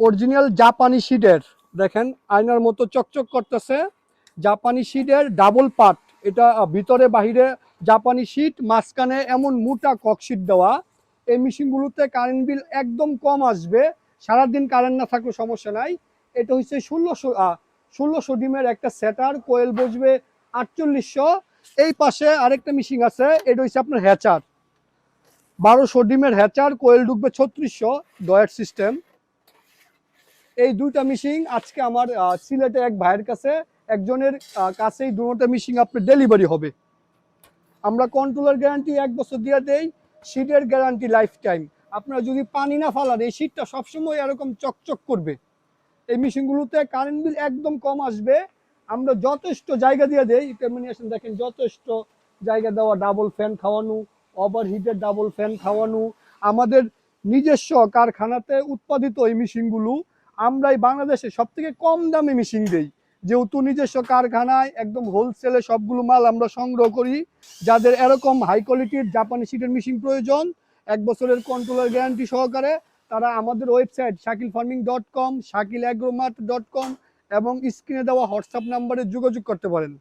Original জাপানি শিডের দেখেন, আয়নার মতো চকচক করতেছে। জাপানি শিডের ডাবল পার্ট। এটা ভিতরে বাহিরে জাপানি শিট মাঝখানে এমন মোটা ককশিট দেওয়া। এই মেশিনগুলোতে কারেন্ট বিল একদম কম আসবে। সারাদিন কারেন্ট না থাকলে সমস্যা নাই। এটা হচ্ছে ষোলোশো ষোলোশো ডিমের একটা সেটার কোয়েল বসবে আটচল্লিশশো। এই পাশে আরেকটা মেশিন আছে, এটা হচ্ছে আপনার হ্যাচার বারোশো ডিমের হ্যাচার কোয়েল ঢুকবে ছত্রিশশো ডয়েট সিস্টেম এই দুইটা মিশিং আজকে আমার সিলেটে এক ভাইয়ের কাছে, একজনের কাছেই দুটো মিশিং আপনার ডেলিভারি হবে। আমরা কন্ট্রোলার গ্যারান্টি এক বছর দিয়ে দেই শীটের গ্যারান্টি লাইফ টাইম আপনারা যদি পানি না ফালান, এই শীটটা সবসময় এরকম চকচক করবে। এই মেশিনগুলোতে কারেন্ট বিল একদম কম আসবে। আমরা যথেষ্ট জায়গা দিয়ে দেই টেরমিনেশন দেখেন, যথেষ্ট জায়গা দেওয়া ডাবল ফ্যান খাওয়ানো ওভার হিটের ডাবল ফ্যান খাওয়ানো। আমাদের নিজস্ব কারখানাতে উৎপাদিত এই মেশিনগুলো আমরাই বাংলাদেশে সব থেকে কম দামে মেশিন দেই। যেহেতু নিজস্ব কারখানায় একদম হোলসেলে সবগুলো মাল আমরা সংগ্রহ করি, যাদের এরকম হাই কোয়ালিটির জাপানি সিটের মেশিন প্রয়োজন, এক বছরের কন্ট্রোলার গ্যারান্টি সহকারে তারা আমাদের website Shakil farming dot com Shakil Agromart dot com এবং স্ক্রিনে দেওয়া হোয়াটসঅ্যাপ নাম্বারে যোগাযোগ করতে পারেন।